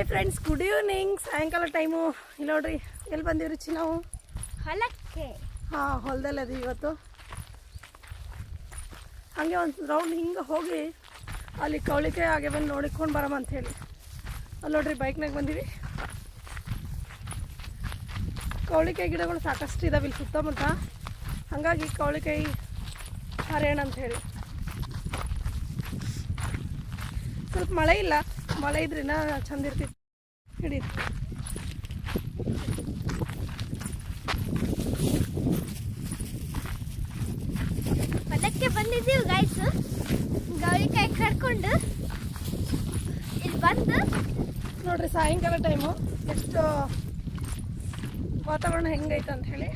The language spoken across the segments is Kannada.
ಹಾಯ್ ಫ್ರೆಂಡ್ಸ್ ಗುಡ್ ಈವ್ನಿಂಗ್ ಸಾಯಂಕಾಲ ಟೈಮು ಇಲ್ಲ ನೋಡ್ರಿ ಎಲ್ಲಿ ಬಂದೀವಿ ರುಚಿ ನಾವು? ಹೊಲಕ್ಕೆ. ಹಾಂ ಹೊಲದಲ್ಲಿ ಅದು ಇವತ್ತು. ಹಾಗೆ ಒಂದು ರೌಂಡ್ ಹಿಂಗೆ ಹೋಗಿ ಅಲ್ಲಿ ಕವಳಿಕೆ ಹಾಗೆ ಬಂದು ನೋಡಿಕೊಂಡು ಬರಮ ಅಂತ ಹೇಳಿ. ಅಲ್ಲಿ ನೋಡ್ರಿ ಬೈಕ್ನಾಗ ಬಂದೀವಿ. ಕವಳಿಕಾಯಿ ಗಿಡಗಳು ಸಾಕಷ್ಟು ಇದಾವೆ ಇಲ್ಲಿ ಸುತ್ತಮುತ್ತ. ಹಾಗಾಗಿ ಕವಳಿಕಾಯಿ ಹರೇಣ ಅಂತ ಹೇಳಿ. ಸ್ವಲ್ಪ ಮಳೆ ಇಲ್ಲ. ಮಳೆ ಇದ್ರಿನ ಚಂದ ಇರ್ತಿತ್ತು. ಹಿಡಿ. ಹೊಲಕ್ಕೆ ಬಂದಿದ್ದೀವಿ ಗಾಯ್ಸ್ ಗೌಳಿಕಾಯಿ ಕರ್ಕೊಂಡು ಇಲ್ಲಿ ಬಂದು ನೋಡ್ರಿ ಸಾಯಂಕಾಲ ಟೈಮು ಎಷ್ಟು ವಾತಾವರಣ ಹೆಂಗೈತೆ ಅಂತ ಹೇಳಿ.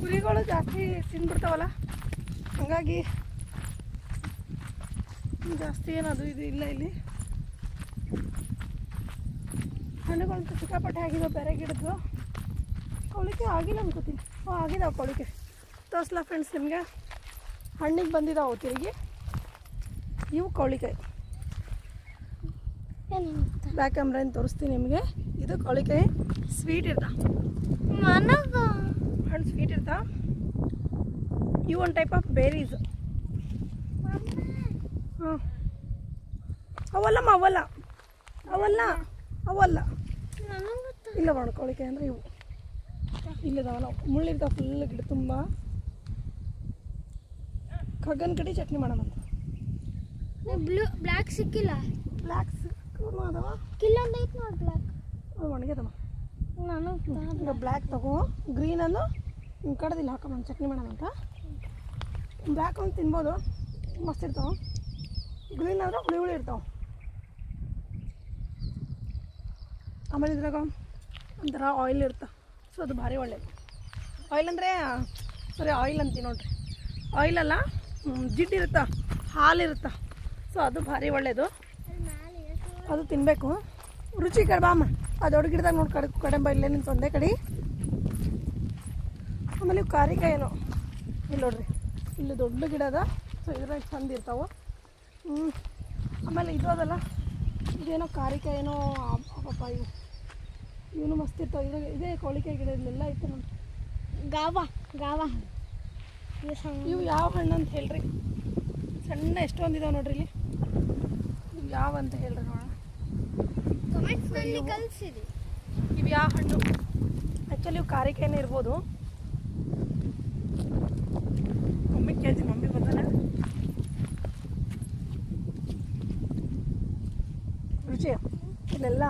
ಕುರಿಗಳು ಜಾಸ್ತಿ ತಿಂದ್ಬಿಡ್ತಾವಲ್ಲ? ಹಾಗಾಗಿ ಜಾಸ್ತಿ ಏನದು ಇದು ಇಲ್ಲ ಇಲ್ಲಿ. ಹಣ್ಣುಗಳಂತೂ ಸಿಕ್ಕಾಪಟ್ಟೆ ಆಗಿದಾವೆ ಬೇರೆ ಗಿಡದ್ದು. ಕೊಳಿಕೆ ಆಗಿಲ್ಲ ಅನ್ಕೋತೀನಿ. ಓ ಆಗಿದಾವೆ ಕೊಳಿಕೆ ತೋರಿಸ್ಲಾ ಫ್ರೆಂಡ್ಸ್ ನಿಮಗೆ. ಹಣ್ಣಿಗೆ ಬಂದಿದ್ದಾವೆ ತಿರುಗಿ. ಇವು ಕವಳಿಕಾಯಿ ಬ್ಯಾಕ್ ಏನು ತೋರಿಸ್ತೀನಿ ನಿಮಗೆ. ಇದು ಕೌಳಿಕಾಯಿ ಸ್ವೀಟ್ ಇರ್ತ ಹಣ್ಣು ಸ್ವೀಟ್ ಇರ್ತ ಇವು ಒಂದು ಟೈಪ್ ಆಫ್ ಬೇರೀಸ್ ಹಾಂ ಅವಲ್ಲಮ್ಮ ಅವಲ್ಲ. ಅವಲ್ಲ ಅವಲ್ಲ. ಇಲ್ಲ ಮಾಡ್ಕೊಳಿಕೆ ಅಂದರೆ ಇವು. ಇಲ್ಲದವಲ್ಲ ಮುಳ್ಳಿರ್ತಾವ ಫುಲ್ ಗಿಡ ತುಂಬ. ಖಗನ್ ಕಡಿ ಚಟ್ನಿ ಮಾಡೋಣ ಬ್ಲೂ ಬ್ಲ್ಯಾಕ್ ಸಿಕ್ಕಿಲ್ಲ. ಬ್ಲ್ಯಾಕ್ ಅದಾವ? ಕಿಲ್ಲ ಐತೆ ನೋಡಿ ಬ್ಲ್ಯಾಕ್ ಒಣಗ್ಯದಮ್ಮ ನಾನು ಬ್ಲ್ಯಾಕ್ ತಗೋ. ಗ್ರೀನನ್ನು ಹಿಂಗೆ ಕಡ್ದಿಲ್ಲ ಹಾಕೋಣ ಚಟ್ನಿ ಮಾಡೋಣ ಅಂತ. ಬ್ಲ್ಯಾಕ್ ಒಂದು ತಿನ್ಬೋದು. ಮಸ್ತ್ ಇರ್ತಾವೆ. ಗ್ರೀನ್ ಆದರೆ ಹುಳಿ ಹುಳಿ ಇರ್ತಾವೆ. ಆಮೇಲೆ ಇದ್ರಾಗ ಒಂಥರ ಆಯಿಲ್ ಇರ್ತಾವೆ ಸೊ ಅದು ಭಾರಿ ಒಳ್ಳೇದು. ಆಯಿಲ್ ಅಂದರೆ ಸರಿ ಆಯಿಲ್ ಅಂತೀವಿ ನೋಡ್ರಿ. ಆಯಿಲ್ ಅಲ್ಲ ಹ್ಮ್, ಜಿಡ್ಡು ಇರುತ್ತೆ ಹಾಲು ಇರುತ್ತೆ. ಸೊ ಅದು ಭಾರಿ ಒಳ್ಳೆಯದು ಅದು ತಿನ್ನಬೇಕು ರುಚಿ ಕಡ್ಬಾಮ ಅದು ದೊಡ್ಡ ಗಿಡದಾಗ ನೋಡಿ ಕಡೆ ಕಡೆಂಬ ಇಲ್ಲೇ ನಿಂತು ಒಂದೇ ಕಡೆ. ಆಮೇಲೆ ಇವು ಕಾರಿಕಾಯಿನು ಇಲ್ಲಿ ನೋಡ್ರಿ. ಇಲ್ಲಿ ದೊಡ್ಡ ಗಿಡ ಅದ. ಸೊ ಇದ್ರಾಗ ಚಂದ ಇರ್ತಾವೆ. ಆಮೇಲೆ ಇದು ಅದಲ್ಲ. ಇದೇನೋ ಕಾರಿಕಾಯಿನೋ ಪಾಪ ಇವು. ಇವನು ಮಸ್ತ್ ಇರ್ತಾವೆ ಇದು ಇದೇ ಕೋಳಿಕೆ ಗಿಡ ಇಲ್ಲೆಲ್ಲ ಐತೆ ನಮ್ಮ ಗಾವ ಗಾವ. ಇವು ಯಾವ ಹಣ್ಣು ಅಂತ ಹೇಳ್ರಿ? ಸಣ್ಣ ಎಷ್ಟೊಂದು ಇದಾವೆ ನೋಡ್ರಿ ಇಲ್ಲಿ? ಇವು ಯಾವ ಅಂತ ಹೇಳ್ರಿ ನೋಡೋಣ. ಕಮೆಂಟ್ಸ್ನಲ್ಲಿ ಇವು ಯಾವ ಹಣ್ಣು? ಆ್ಯಕ್ಚುಲಿ ಇವು ಕಾರಿಕಾಯಿನೇ ಇರ್ಬೋದು. ಮಮ್ಮಿ ಕೇಳ್ತೀನಿ ಮಮ್ಮಿ ಬರ್ತಾನೆ ರುಚಿ ಇಲ್ಲೆಲ್ಲ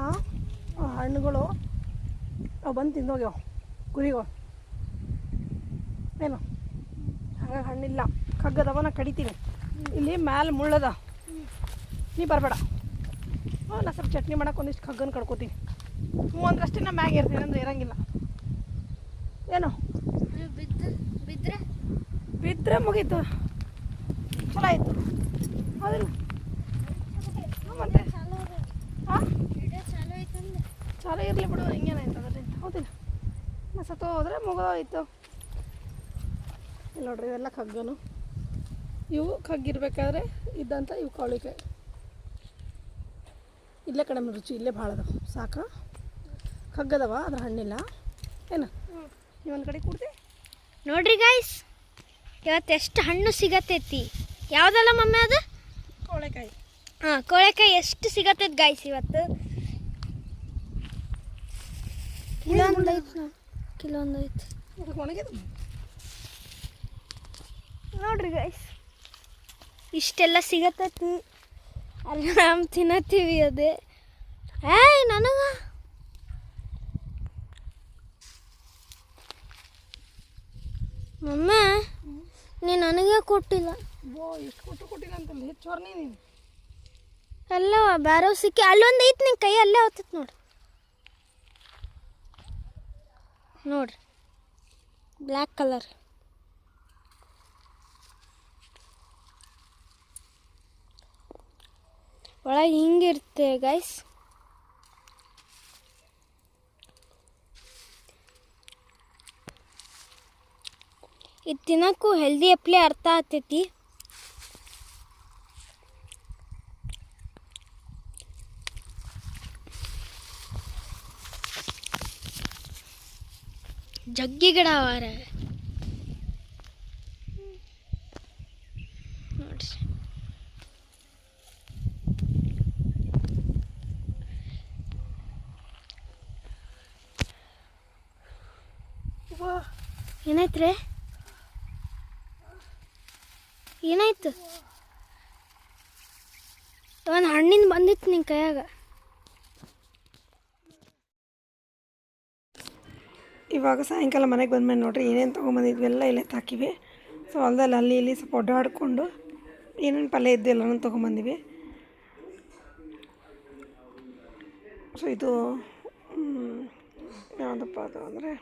ಹಣ್ಣುಗಳು ಅವು ಬಂದು ತಿಂದೋಗ್ಯಾವ ಕುರಿಗಳು. ಏನು? ಹಾಗಾಗಿ ಹಣ್ಣಿಲ್ಲ. ಕಗ್ಗದವ ನಾ ಕಡಿತೀನಿ. ಇಲ್ಲಿ ಮ್ಯಾಲೆ ಮುಳ್ಳದ. ನೀ ಬರಬೇಡ. ಹ್ಞೂ ನಾ ಸ್ವಲ್ಪ ಚಟ್ನಿ ಮಾಡೋಕೆ ಒಂದಿಷ್ಟು ಕಗ್ಗನ ಕಡ್ಕೋತೀನಿ. ಹ್ಞೂ ಅಂದ್ರಷ್ಟೇ ನಾ ಮ್ಯಾಗೆ ಇರ್ತೀನಿ ಅಂದ್ರೆ ಇರಂಗಿಲ್ಲ. ಏನು? ಬಿದ್ದು ಬಿದ್ದರೆ ಬಿದ್ದರೆ ಮುಗೀತು. ಚಲೋ ಆಯಿತು. ಹೌದಿಲ್ಲ ಹ್ಞೂ ಮತ್ತೆ ಹಾಂ ವಿಡಿಯೋ ಚಾಲು ಐತಂದ್ರೆ ಚಾಲೂ ಇರಲಿ ಬಿಡು ಹಿಂಗೇನಾಯ್ತು ಅದರಿಂದ ಹೌದಿಲ್ಲ. ನಾನು ಸತ್ತು ಹೋದ್ರೆ ಮುಗೋಯ್ತು ಇಲ್ಲಿ ನೋಡ್ರಿ ಇವೆಲ್ಲ ಕಗ್ಗನು. ಇವು ಕಗ್ಗಿರ್ಬೇಕಾದ್ರೆ ಇದ್ದಂಥ ಇವು ಕೌಳಿಕಾಯಿ ಇಲ್ಲೇ ಕಡಿಮೆ ರುಚಿ ಇಲ್ಲೇ ಭಾಳ ಅದಾವ. ಸಾಕ ಕಗ್ಗದವ ಅದ್ರ ಹಣ್ಣಿಲ್ಲ. ಏನು? ನೀವು ಒಂದು ಕಡೆ ಕೂಡ್ತಿ ನೋಡ್ರಿ ಗಾಯ್ಸ್ ಇವತ್ತು ಎಷ್ಟು ಹಣ್ಣು ಸಿಗತೈತಿ. ಯಾವ್ದಲ್ಲ ಮಮ್ಮಿ ಅದು? ಕೋಳೆಕಾಯಿ ಹಾಂ ಕೋಳೆಕಾಯಿ ಎಷ್ಟು ಸಿಗತ್ತೈತಿ ಗಾಯ್ಸ್ ಇವತ್ತು? ಕಿಲೋ ಒಂದು ಐತಿ ನೋಡಿ. ಕಿಲೋ ಒಂದು ಐತಿ ನೋಡ್ರಿ ಗೈಸ್ ಇಷ್ಟೆಲ್ಲ ಸಿಗತೈತಿ ನಾವು ತಿನ್ನತ್ತೀವಿ ಅದೇ. ಏಯ್ ನನಗ? ಮಮ್ಮ ನೀ ನನಗೆ ಕೊಟ್ಟಿಲ್ಲ. ಬೋ ಎಷ್ಟು ಕೊಟ್ಟು ಕೊಟ್ಟಿಲ್ಲ ಅಂತಲ್ಲ ಹೆಚ್ಚು ನೀನು. ಎಲ್ಲ ಬ್ಯಾರೋ ಸಿಕ್ಕಿ ಅಲ್ಲೊಂದು ಐತಿ ನಿನ್ನ ಕೈ ಅಲ್ಲೇ ಹೋಗ್ತೈತಿ ನೋಡ್ರಿ ನೋಡ್ರಿ. ಬ್ಲ್ಯಾಕ್ ಕಲರ್ ಒಳಗೆ ಹಿಂಗಿರುತ್ತೆ ಗೈಸ್ ಇದು ತಿನ್ನಕ್ಕೂ ಹೆಲ್ದಿ ಅಪ್ಲೆ ಅರ್ಥ ಆಗ್ತೈತಿ. ಜಗ್ಗಿ ಗಿಡ ಅವರ. ನೋಡ್ರಿ. ಏನಾಯ್ತ್ರಿ? ಏನಾಯ್ತು? ಒಂದು ಹಣ್ಣಿನ ಬಂದಿತ್ತು ನಿನ್ನ ಕೈಯಾಗ. ಇವಾಗ ಸಾಯಂಕಾಲ ಮನೆಗೆ ಬಂದ್ಮೇಲೆ ನೋಡ್ರಿ ಏನೇನು ತೊಗೊಂಬಂದಿದ್ವಿ ಎಲ್ಲ ಇಲ್ಲೇ ತಾಕಿವಿ. ಸೊ ಹೊಲ್ದಲ್ಲಿ ಅಲ್ಲಿ ಇಲ್ಲಿ ಸ್ವಲ್ಪ ಒಡ್ಡಾಡಿಕೊಂಡು ಏನೇನು ಪಲ್ಯ ಇದ್ದು ಎಲ್ಲನೂ ತೊಗೊಂಬಂದಿವಿ. ಸೊ ಇದು ಯಾವುದಪ್ಪ ಅದು ಅಂದರೆ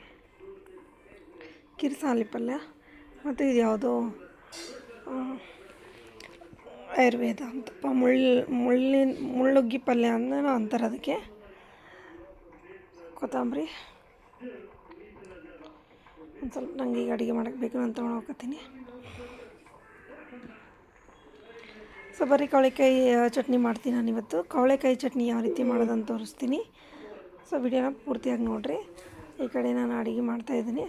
ಕಿರ್ಸಾಲಿ ಪಲ್ಯ ಮತ್ತು ಇದು ಯಾವುದು ಆಯುರ್ವೇದ ಅಂತಪ್ಪ, ಮುಳ್ಳು ಮುಳ್ಳಿನ ಮುಳ್ಳುಗ್ಗಿ ಪಲ್ಯ ಅಂತ ಅಂತಾರೆ ಅದಕ್ಕೆ. ಕೊತ್ತಂಬರಿ. ಒಂದು ಸ್ವಲ್ಪ ನಂಗೆ ಈಗ ಅಡುಗೆ ಮಾಡೋಕ್ಕೆ ಬೇಕು ನಾನು ತೊಗೊಂಡೋಗ್ತೀನಿ ಸೊ ಬರೀ ಕವಳೆಕಾಯಿ ಚಟ್ನಿ ಮಾಡ್ತೀನಿ ನಾನು ಇವತ್ತು. ಕವಳೆಕಾಯಿ ಚಟ್ನಿ ಯಾವ ರೀತಿ ಮಾಡೋದಂತ ತೋರಿಸ್ತೀನಿ. ಸೊ ವಿಡಿಯೋನ ಪೂರ್ತಿಯಾಗಿ ನೋಡಿರಿ. ಈ ಕಡೆ ನಾನು ಅಡುಗೆ ಮಾಡ್ತಾಯಿದ್ದೀನಿ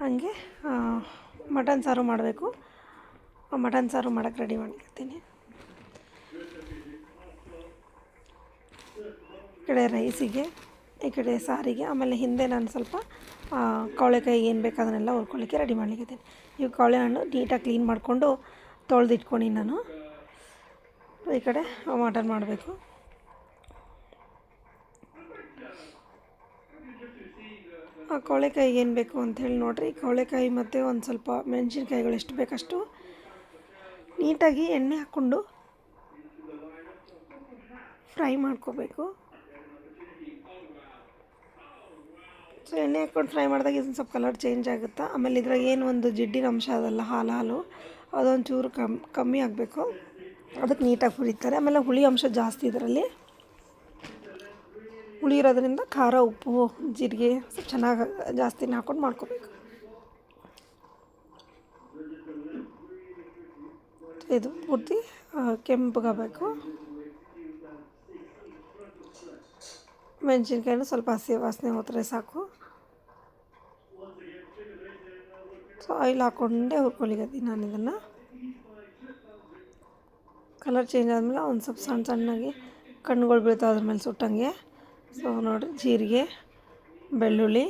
ಹಾಗೆ ಮಟನ್ ಸಾರು ಮಾಡಬೇಕು. ಮಟನ್ ಸಾರು ಮಾಡೋಕ್ಕೆ ರೆಡಿ ಮಾಡ್ಕೊತೀನಿ ಈ ಕಡೆ ರೈಸಿಗೆ ಈ ಕಡೆ ಸಾರಿಗೆ, ಆಮೇಲೆ ಹಿಂದೆ ನಾನು ಸ್ವಲ್ಪ ಕವಳೆಕಾಯಿ ಏನು ಬೇಕು ಅದನ್ನೆಲ್ಲ ಹುರ್ಕೊಳ್ಳಿಕ್ಕೆ ರೆಡಿ ಮಾಡ್ಲಿಕ್ಕೆ ಇವು ಕವಳೆ ಹಣ್ಣು ನೀಟಾಗಿ ಕ್ಲೀನ್ ಮಾಡಿಕೊಂಡು ತೊಳೆದಿಟ್ಕೊಂಡು ನಾನು. ಈ ಕಡೆ ಮಟನ್ ಮಾಡಬೇಕು. ಆ, ಕವಳೆಕಾಯಿ ಏನು ಬೇಕು ಅಂಥೇಳಿ ನೋಡಿರಿ. ಕವಳೆಕಾಯಿ ಮತ್ತು ಒಂದು ಸ್ವಲ್ಪ ಮೆಣಸಿನ್ಕಾಯಿಗಳು ಎಷ್ಟು ಬೇಕಷ್ಟು ನೀಟಾಗಿ ಎಣ್ಣೆ ಹಾಕ್ಕೊಂಡು ಫ್ರೈ ಮಾಡ್ಕೋಬೇಕು. ಸೊ ಎಣ್ಣೆ ಹಾಕ್ಕೊಂಡು ಫ್ರೈ ಮಾಡಿದಾಗ ಇದನ್ನು ಸ್ವಲ್ಪ ಕಲರ್ ಚೇಂಜ್ ಆಗುತ್ತಾ? ಆಮೇಲೆ ಇದ್ರಾಗ ಏನು ಒಂದು ಜಿಡ್ಡಿನ ಅಂಶ ಅದಲ್ಲ, ಹಾಲು ಹಾಲು ಅದೊಂದು ಚೂರು ಕಮ್, ಕಮ್ಮಿ ಆಗಬೇಕು. ಅದಕ್ಕೆ ನೀಟಾಗಿ ಹುರಿತಾರೆ. ಆಮೇಲೆ ಹುಳಿ ಅಂಶ ಜಾಸ್ತಿ ಇದರಲ್ಲಿ. ಹುಳಿ ಇರೋದ್ರಿಂದ ಖಾರ, ಉಪ್ಪು, ಜೀರಿಗೆ ಸ್ವಲ್ಪ ಚೆನ್ನಾಗಿ ಜಾಸ್ತಿನೇ ಹಾಕ್ಕೊಂಡು ಮಾಡ್ಕೋಬೇಕು. ಇದು ಪೂರ್ತಿ ಕೆಂಪಗಾಗಬೇಕು. ಮೆಣಸಿನ್ಕಾಯಿನೂ ಸ್ವಲ್ಪ ಹಸಿ ವಾಸನೆ ಹೋದರೆ ಸಾಕು. ಸೊ ಆಯಿಲ್ ಹಾಕ್ಕೊಂಡೇ ಹುರ್ಕೊಳಿಗತ್ತೀನಿ ನಾನು ಇದನ್ನು. ಕಲರ್ ಚೇಂಜ್ ಆದಮೇಲೆ ಒಂದು ಸ್ವಲ್ಪ ಸಣ್ಣ ಸಣ್ಣಗೆ ಕಣ್ಣುಗಳು ಬೀಳ್ತಾವೆ ಅದ್ರ ಮೇಲೆ ಸುಟ್ಟಂಗೆ. ಸೊ ನೋಡಿರಿ ಜೀರಿಗೆ, ಬೆಳ್ಳುಳ್ಳಿ.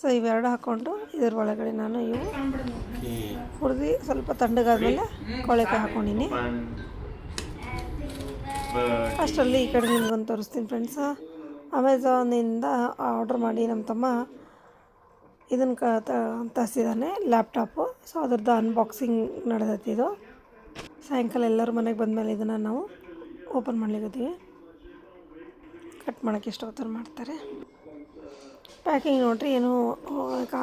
ಸೊ ಇವೆರಡು ಹಾಕ್ಕೊಂಡು ಇದ್ರ ಒಳಗಡೆ ನಾನು ಇವು ಹುರಿದು ಸ್ವಲ್ಪ ತಣ್ಣಗಾದ್ಮೇಲೆ ಕೊಳೆಕಾಯಿ ಹಾಕ್ಕೊಂಡಿನಿ ಅಷ್ಟರಲ್ಲಿ ಈ ಕಡೆ ನಿಮ್ಗೊಂದು ತೋರಿಸ್ತೀನಿ ಫ್ರೆಂಡ್ಸ್ ಅಮೆಝಾನಿಂದ ಆರ್ಡ್ರ್ ಮಾಡಿ ನಮ್ಮ ತಮ್ಮ. ಇದನ್ನು ಕ ತರಿಸಿದ್ದಾನೆ ಲ್ಯಾಪ್ಟಾಪು. ಸೊ ಅದ್ರದ್ದು ಅನ್ಬಾಕ್ಸಿಂಗ್ ನಡೆದೈತಿ ಇದು. ಸಾಯಂಕಾಲ ಎಲ್ಲರೂ ಮನೆಗೆ ಬಂದಮೇಲೆ ಇದನ್ನು ನಾವು ಓಪನ್ ಮಾಡ್ಲಿಕ್ಕತ್ತೀವಿ ಕಟ್ ಮಾಡೋಕ್ಕೆ ಇಷ್ಟೊತ್ತರ ಮಾಡ್ತಾರೆ. ಪ್ಯಾಕಿಂಗ್ ನೋಡಿರಿ, ಏನೂ ಕಾ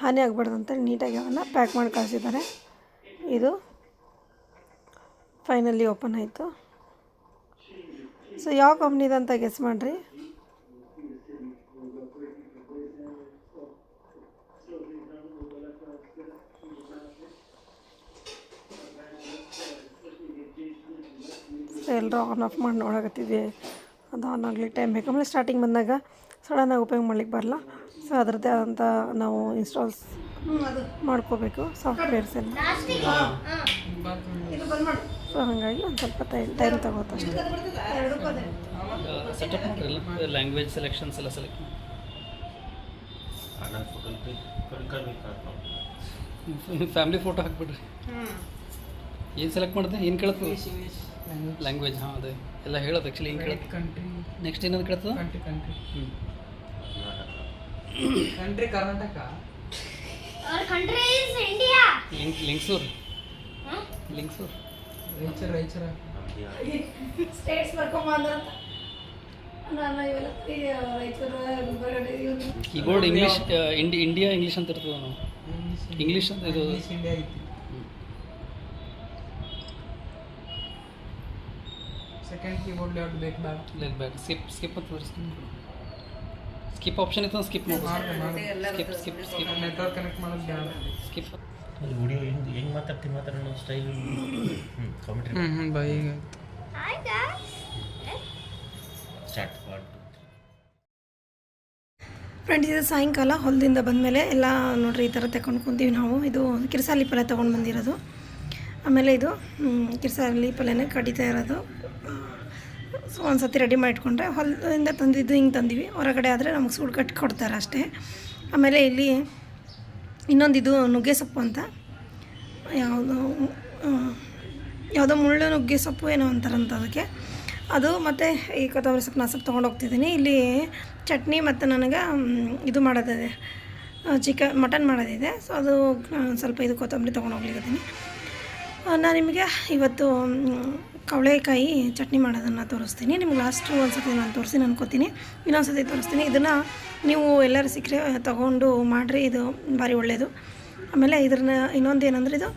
ಹಾನಿ ಅಂತೇಳಿ ನೀಟಾಗಿ ಅವನ್ನ ಪ್ಯಾಕ್ ಮಾಡಿ ಕಳಿಸಿದ್ದಾರೆ. ಇದು ಫೈನಲಿ ಓಪನ್ ಆಯಿತು. ಸೊ ಯಾವ ಕಂಪ್ನಿದಂತ ಅಂತ ಗೆಸ್ ಮಾಡಿರಿ ಸೊ ಎಲ್ಲರೂ ಆನ್ ಆಫ್ ಮಾಡಿ ನೋಡಕತ್ತಿದ್ವಿ. ಅದು ಆನ್ ಆಗ್ಲಿಕ್ಕೆ ಟೈಮ್ ಬೇಕು. ಆಮೇಲೆ ಸ್ಟಾರ್ಟಿಂಗ್ ಬಂದಾಗ ಸಡನ್ನಾಗಿ ಉಪಯೋಗ ಮಾಡ್ಲಿಕ್ಕೆ ಬರಲ್ಲ. ಸೊ ಅದರದ್ದೇ ಆದಂಥ ನಾವು ಇನ್ಸ್ಟಾಲ್ಸ್ ಮಾಡ್ಕೋಬೇಕು. ಸಾಫ್ಟ್ವೇರ್ಸ್ ಎಲ್ಲ. ಸೊ ಹಾಗಾಗಿ ಒಂದು ಸ್ವಲ್ಪ ಟೈಮ್ ಟೈಮ್ ತಗೋತ ಲ್ಯಾಂಗ್ವೇಜ್ ಸೆಲೆಕ್ಷನ್ಸ್ ಎಲ್ಲ ಸೆಲೆಕ್ಟ್ ಫ್ಯಾಮಿಲಿ ಫೋಟೋ ಹಾಕ್ಬಿಡ್ರಿ ಏನು ಸೆಲೆಕ್ಟ್ ಮಾಡಿದೆ? ಏನು ಕೇಳತ್ತದ ಲ್ಯಾಂಗ್ವೇಜ್ ಹಾಂ ಅದೇ. ಎಲ್ಲ ಹೇಳೋದು ಆ್ಯಕ್ಚುಲಿ ಹಿಂಗೆ ಕೇಳತ್ತೆ ಕಂಟ್ರಿ ನೆಕ್ಸ್ಟ್ ಏನಾದ್ರು ಕೇಳ್ತದ? ಕಂಟ್ರಿ ಕಂಟ್ರಿ ಹ್ಞೂ country Karnataka? Our country is India link Lingsugur. Lingsugur. Raichur Raichur states Gulbarga ಇವ್ರು ಕೀಬೋರ್ಡ್ ಇಂಗ್ಲೀಷ್ ಇಂಡಿ ಇಂಡಿಯಾ ಇಂಗ್ಲೀಷ್ ಅಂತ ಇರ್ತದೆ ನಾವು ಇಂಗ್ಲೀಷ್ ಅಂತ ಇದು ಇಂಡಿಯಾ ಐತಿ. ಸೆಕೆಂಡ್ ಕೀಬೋರ್ಡ್ ಲೇಔಟ್ ಬೇಕು ಬೇಡ ಬ್ಯಾಕ್ ಸ್ಕಿಪ್ ಸ್ಕಿಪ್ ಅಂತ ತೋರಿಸ್ತೀನಿ ಸ್ಕಿಪ್ ಆಪ್ಷನ್ ಇತ್ತು skip skip skip skip network connect ಮಾಡೋದು ಬೇಡ ಸ್ಕಿಪ್ ಅಲ್ಲಿ ವಿಡಿಯೋ ಹೆಂಗೆ ಹೆಂಗೆ ಮಾತಾಡ್ತೀನಿ ಮಾತಾಡೋಣ ಸ್ಟೈಲ್ ಕಾಮೆಂಟ್ರಿ ಹ್ಞೂ ಹ್ಞೂ ಬೈ ಸ್ಟಾರ್ಟ್ ಒನ್ ಫ್ರೆಂಡ್ಸ್ ಇದು ಸಾಯಂಕಾಲ ಹೊಲದಿಂದ ಬಂದಮೇಲೆ ಎಲ್ಲ ನೋಡ್ರಿ ಈ ಥರ ತಗೊಂಡು ಕುಂತೀವಿ ನಾವು. ಇದು ಕಿರ್ಸಾಲಿ ಪಲ್ಯ ತೊಗೊಂಡು ಬಂದಿರೋದು. ಆಮೇಲೆ ಇದು ಕಿರ್ಸಾಲಿ ಪಲ್ಯನೇ ಕಡಿತಾ ಇರೋದು. ಸೊ ಒಂದು ಸತಿ ರೆಡಿ ಮಾಡಿಟ್ಕೊಂಡ್ರೆ ಹೊಲದಿಂದ ತಂದಿದ್ದು ಹಿಂಗೆ ತಂದೀವಿ. ಹೊರಗಡೆ ಆದರೆ ನಮಗೆ ಸೂಡು ಕಟ್ಟಿ ಕೊಡ್ತಾರೆ ಅಷ್ಟೇ. ಆಮೇಲೆ ಇಲ್ಲಿ ಇನ್ನೊಂದು ಇದು ನುಗ್ಗೆ ಸೊಪ್ಪು ಅಂತ. ಯಾವುದೋ ಯಾವುದೋ ಮುಳ್ಳು ನುಗ್ಗೆ ಸೊಪ್ಪು ಏನೋ ಅಂತಾರಂತ ಅದಕ್ಕೆ. ಅದು ಮತ್ತು ಈ ಕೊತ್ತಂಬರಿ ಸೊಪ್ಪು ನಾ ಸೊಪ್ಪು ತೊಗೊಂಡೋಗ್ತಿದ್ದೀನಿ ಇಲ್ಲಿ ಚಟ್ನಿ ಮತ್ತು ನನಗೆ ಇದು ಮಾಡೋದಿದೆ. ಚಿಕನ್ ಮಟನ್ ಮಾಡೋದಿದೆ. ಸೊ ಅದು ಸ್ವಲ್ಪ ಇದು ಕೊತ್ತಂಬರಿ ತೊಗೊಂಡು ಹೋಗ್ಲಿದ್ದೀನಿ ನಾನು ನಿಮಗೆ ಇವತ್ತು ಕವಳೆಕಾಯಿ ಚಟ್ನಿ ಮಾಡೋದನ್ನು ತೋರಿಸ್ತೀನಿ. ನಿಮ್ಗೆ ಲಾಸ್ಟು ಒಂದು ಸತಿ ನಾನು ತೋರಿಸಿ ಅನ್ಕೋತೀನಿ. ಇನ್ನೊಂದು ಸತಿ ತೋರಿಸ್ತೀನಿ. ಇದನ್ನು ನೀವು ಎಲ್ಲರೂ ಸಿಕ್ಕರೆ ತೊಗೊಂಡು ಮಾಡಿರಿ. ಇದು ಭಾರಿ ಒಳ್ಳೆಯದು ಆಮೇಲೆ ಇದ್ರನ್ನ ಇನ್ನೊಂದು ಏನಂದ್ರೆ ಇದು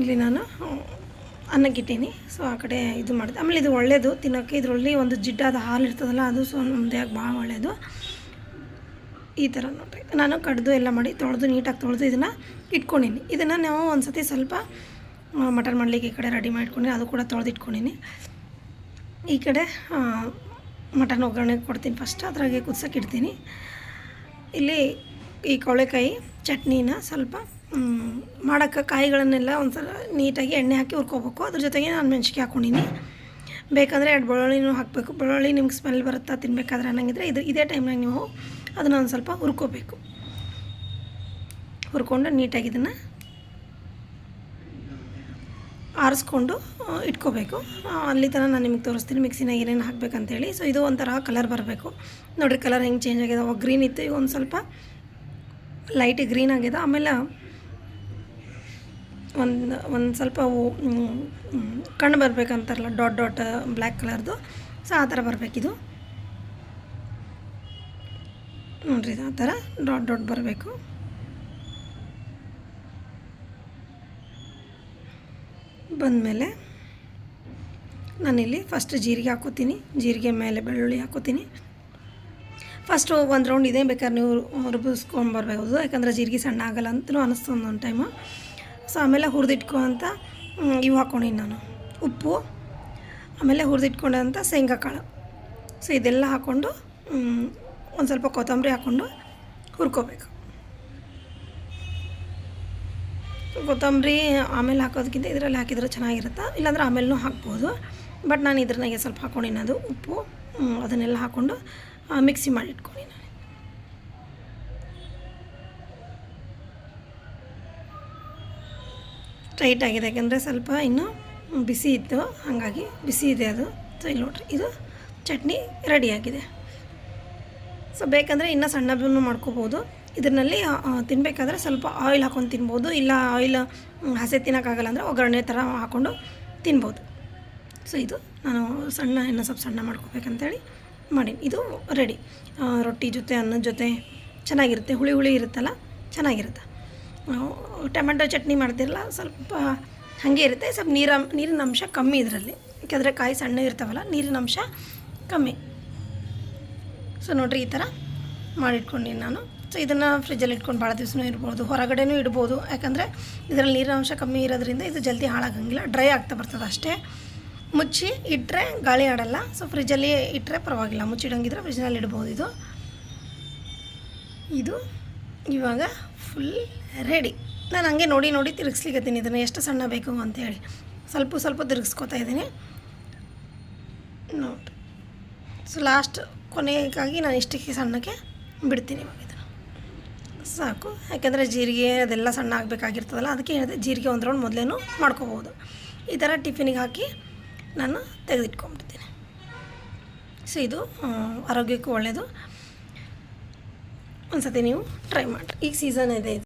ಇಲ್ಲಿ ನಾನು ಅನ್ನಕ್ಕಿಟ್ಟೀನಿ ಸೊ ಆ ಕಡೆ ಇದು ಮಾಡಿದೆ. ಆಮೇಲೆ ಇದು ಒಳ್ಳೆಯದು ತಿನ್ನೋಕ್ಕೆ. ಇದರಲ್ಲಿ ಒಂದು ಜಿಡ್ಡಾದ ಹಾಲು ಇರ್ತದಲ್ಲ, ಅದು ಸೊ ನಮ್ಮ ದೇಹಕ್ಕೆ ಭಾಳ ಒಳ್ಳೆಯದು ಈ ಥರ ನೋಡಿರಿ. ನಾನು ಕಡ್ದು ಎಲ್ಲ ಮಾಡಿ ತೊಳೆದು ನೀಟಾಗಿ ತೊಳೆದು ಇದನ್ನು ಇಟ್ಕೊಂಡಿನಿ. ಇದನ್ನು ನಾವು ಒಂದು ಸತಿ ಸ್ವಲ್ಪ ಮಟನ್ ಮಾಡಲಿಕ್ಕೆ ಈ ಕಡೆ ರೆಡಿ ಮಾಡ್ಕೊಂಡು ಅದು ಕೂಡ ತೊಳೆದು ಇಟ್ಕೊಂಡಿನಿ. ಈ ಕಡೆ ಮಟನ್ ಒಗ್ಗರಣೆ ಕೊಡ್ತೀನಿ ಫಸ್ಟ್ ಅದ್ರಾಗೆ ಕುದ್ಸಕ್ಕೆ ಇಡ್ತೀನಿ. ಇಲ್ಲಿ ಈ ಕೊಳೆಕಾಯಿ ಚಟ್ನಿನ ಸ್ವಲ್ಪ ಮಾಡೋಕ್ಕೆ ಕಾಯಿಗಳನ್ನೆಲ್ಲ ಒಂದು ಸಲ ನೀಟಾಗಿ ಎಣ್ಣೆ ಹಾಕಿ ಹುರ್ಕೋಬೇಕು. ಅದ್ರ ಜೊತೆಗೆ ನಾನು ಮೆಣಸಿಗೆ ಹಾಕ್ಕೊಂಡಿನಿ ಬೇಕಂದರೆ ಎರಡು ಬೆಳ್ಳುಳ್ಳಿನೂ ಹಾಕಬೇಕು. ಬೆಳ್ಳುಳ್ಳಿ ನಿಮ್ಗೆ ಸ್ಮೆಲ್ ಬರುತ್ತಾ ತಿನ್ನಬೇಕಾದ್ರೆ ಅನ್ನಂಗಿದ್ರೆ ಇದು, ಇದೇ ಟೈಮ್ನಾಗ ನೀವು ಅದನ್ನು ಒಂದು ಸ್ವಲ್ಪ ಹುರ್ಕೋಬೇಕು. ಹುರ್ಕೊಂಡು ನೀಟಾಗಿ ಇದನ್ನು ಆರಿಸ್ಕೊಂಡು ಇಟ್ಕೋಬೇಕು. ಅಲ್ಲಿ ಥರ ನಾನು ನಿಮಗೆ ತೋರಿಸ್ತೀನಿ ಮಿಕ್ಸಿನಾಗ ಏನೇನು ಹಾಕಬೇಕಂತೇಳಿ. ಸೊ ಇದು ಒಂಥರ ಕಲರ್ ಬರಬೇಕು. ನೋಡಿರಿ ಕಲರ್ ಹೆಂಗೆ ಚೇಂಜ್ ಆಗಿದೆ. ಅವಾಗ ಗ್ರೀನ್ ಇತ್ತು, ಈಗ ಒಂದು ಸ್ವಲ್ಪ ಲೈಟ್ ಗ್ರೀನ್ ಆಗಿದೆ. ಆಮೇಲೆ ಒಂದು ಒಂದು ಸ್ವಲ್ಪ ಕಣ್ಣು ಬರಬೇಕಂತಾರಲ್ಲ ಡಾಟ್ ಡಾಟ್ ಬ್ಲ್ಯಾಕ್ ಕಲರ್ದು ಸೊ ಆ ಥರ ಬರಬೇಕಿದು. ನೋಡ್ರಿ ಆ ಥರ ಡಾಟ್ ಡಾಟ್ ಬರಬೇಕು. ಬಂದಮೇಲೆ ನಾನಿಲ್ಲಿ ಫಸ್ಟ್ ಜೀರಿಗೆ ಹಾಕೋತೀನಿ. ಜೀರಿಗೆ ಮೇಲೆ ಬೆಳ್ಳುಳ್ಳಿ ಹಾಕೋತೀನಿ. ಫಸ್ಟು ಒಂದು ರೌಂಡ್ ಇದೇ ಬೇಕಾದ್ರೆ ನೀವು ರುಬ್ಬಿಸ್ಕೊಂಡು ಬರಬಹುದು ಯಾಕಂದರೆ ಜೀರಿಗೆ ಸಣ್ಣ ಆಗಲ್ಲ ಅಂತಲೂ ಅನ್ನಿಸ್ತು ಒಂದೊಂದು ಟೈಮು ಸೊ ಆಮೇಲೆ ಹುರಿದಿಟ್ಕೋ ಅಂತ ಇವು ಹಾಕ್ಕೊಂಡಿನಿ ನಾನು. ಉಪ್ಪು, ಆಮೇಲೆ ಹುರಿದಿಟ್ಕೊಂಡಂಥ ಶೇಂಗಾ ಕಾಳು ಸೊ ಇದೆಲ್ಲ ಹಾಕ್ಕೊಂಡು ಒಂದು ಸ್ವಲ್ಪ ಕೊತ್ತಂಬರಿ ಹಾಕ್ಕೊಂಡು ಹುರ್ಕೋಬೇಕು. ಕೊತ್ತಂಬರಿ ಆಮೇಲೆ ಹಾಕೋದಕ್ಕಿಂತ ಇದರಲ್ಲಿ ಹಾಕಿದ್ರೆ ಚೆನ್ನಾಗಿರುತ್ತೆ? ಇಲ್ಲಾಂದ್ರೆ ಆಮೇಲೂ ಹಾಕ್ಬೋದು. ಬಟ್ ನಾನು ಇದ್ರನಾಗೆ ಸ್ವಲ್ಪ ಹಾಕ್ಕೊಂಡಿನ ಅದು ಉಪ್ಪು ಅದನ್ನೆಲ್ಲ ಹಾಕ್ಕೊಂಡು ಮಿಕ್ಸಿ ಮಾಡಿ ನಾನು. ಆಗಿದೆ. ಯಾಕೆಂದರೆ ಸ್ವಲ್ಪ ಇನ್ನೂ ಬಿಸಿ ಇತ್ತು. ಹಾಗಾಗಿ ಬಿಸಿ ಇದೆ ಅದು. ಸೊ ಇಲ್ಲಿ ನೋಡ್ರಿ, ಇದು ಚಟ್ನಿ ರೆಡಿಯಾಗಿದೆ ಸೊ ಬೇಕಂದರೆ ಇನ್ನೂ ಸಣ್ಣದನ್ನು ಮಾಡ್ಕೋಬೋದು ಇದರಲ್ಲಿ ತಿನ್ನಬೇಕಾದ್ರೆ ಸ್ವಲ್ಪ ಆಯಿಲ್ ಹಾಕೊಂಡು ತಿನ್ಬೋದು. ಇಲ್ಲ ಆಯಿಲ್ ಹಸೆ ತಿನ್ನೋಕ್ಕಾಗಲ್ಲ ಅಂದರೆ ಒಗ್ಗರಣೆ ಥರ ಹಾಕ್ಕೊಂಡು ತಿನ್ಬೋದು. ಸೊ ಇದು ನಾನು ಸಣ್ಣ, ಇನ್ನೂ ಸ್ವಲ್ಪ ಸಣ್ಣ ಮಾಡ್ಕೋಬೇಕಂತೇಳಿ ಮಾಡೀನಿ. ಇದು ರೆಡಿ ರೊಟ್ಟಿ ಜೊತೆ, ಅನ್ನದ ಜೊತೆ ಚೆನ್ನಾಗಿರುತ್ತೆ. ಹುಳಿ ಹುಳಿ ಇರುತ್ತಲ್ಲ, ಚೆನ್ನಾಗಿರುತ್ತೆ. ಟೊಮೆಟೊ ಚಟ್ನಿ ಮಾಡ್ತಿರಲ್ಲ, ಸ್ವಲ್ಪ ಹಾಗೆ ಇರುತ್ತೆ. ಸ್ವಲ್ಪ ನೀರ, ನೀರಿನ ಅಂಶ ಕಮ್ಮಿ ಇದರಲ್ಲಿ. ಯಾಕೆಂದರೆ ಕಾಯಿ ಸಣ್ಣ ಇರ್ತಾವಲ್ಲ, ನೀರಿನ ಅಂಶ ಕಮ್ಮಿ. ಸೊ ನೋಡಿರಿ, ಈ ಥರ ಮಾಡಿಟ್ಕೊಂಡಿನಿ ನಾನು. ಸೊ ಇದನ್ನು ಫ್ರಿಜ್ಜಲ್ಲಿ ಇಟ್ಕೊಂಡು ಭಾಳ ದಿವಸನೂ ಇರ್ಬೋದು ಹೊರಗಡೆನೂ ಇಡ್ಬೋದು. ಯಾಕಂದರೆ ಇದರಲ್ಲಿ ನೀರಿನ ಅಂಶ ಕಮ್ಮಿ ಇರೋದ್ರಿಂದ ಇದು ಜಲ್ದಿ ಹಾಳಾಗಂಗಿಲ್ಲ ಡ್ರೈ ಆಗ್ತಾ ಬರ್ತದೆ ಅಷ್ಟೇ. ಮುಚ್ಚಿ ಇಟ್ಟರೆ ಗಾಳಿ ಆಡಲ್ಲ ಸೊ ಫ್ರಿಜ್ಜಲ್ಲಿ ಇಟ್ಟರೆ ಪರವಾಗಿಲ್ಲ. ಮುಚ್ಚಿಡಂಗಿದ್ರೆ ಫ್ರಿಜ್ನಲ್ಲಿ ಇಡ್ಬೋದು ಇದು. ಇದು ಇವಾಗ ಫುಲ್ ರೆಡಿ ನಾನು ಹಂಗೆ ನೋಡಿ ನೋಡಿ ತಿರುಗಿಸ್ಲಿಕ್ಕತ್ತೀನಿ ಇದನ್ನು ಎಷ್ಟು ಸಣ್ಣ ಬೇಕು ಅಂತೇಳಿ ಸ್ವಲ್ಪ ಸ್ವಲ್ಪ ತಿರುಗಿಸ್ಕೊತಾ ಇದ್ದೀನಿ. ನೋಡಿ ಸೊ ಲಾಸ್ಟ್ ಕೊನೆಗಾಗಿ ನಾನು ಇಷ್ಟಕ್ಕೆ ಸಣ್ಣಕ್ಕೆ ಬಿಡ್ತೀನಿ ಇವಾಗ ಇದನ್ನು. ಸಾಕು. ಯಾಕೆಂದರೆ ಜೀರಿಗೆ ಅದೆಲ್ಲ ಸಣ್ಣ ಆಗಬೇಕಾಗಿರ್ತದಲ್ಲ, ಅದಕ್ಕೆ ಹೇಳಿದೆ ಜೀರಿಗೆ ಒಂದು ರೌಂಡ್ ಮೊದಲೇನು ಮಾಡ್ಕೋಬೋದು. ಈ ಥರ ಟಿಫಿನಿಗೆ ಹಾಕಿ ನಾನು ತೆಗೆದಿಟ್ಕೊಂಡ್ಬಿಡ್ತೀನಿ. ಸೊ ಇದು ಆರೋಗ್ಯಕ್ಕೂ ಒಳ್ಳೆಯದು ಒಂದು ಸತಿ ನೀವು ಟ್ರೈ ಮಾಡಿ. ಈಗ ಸೀಸನ್ ಇದು.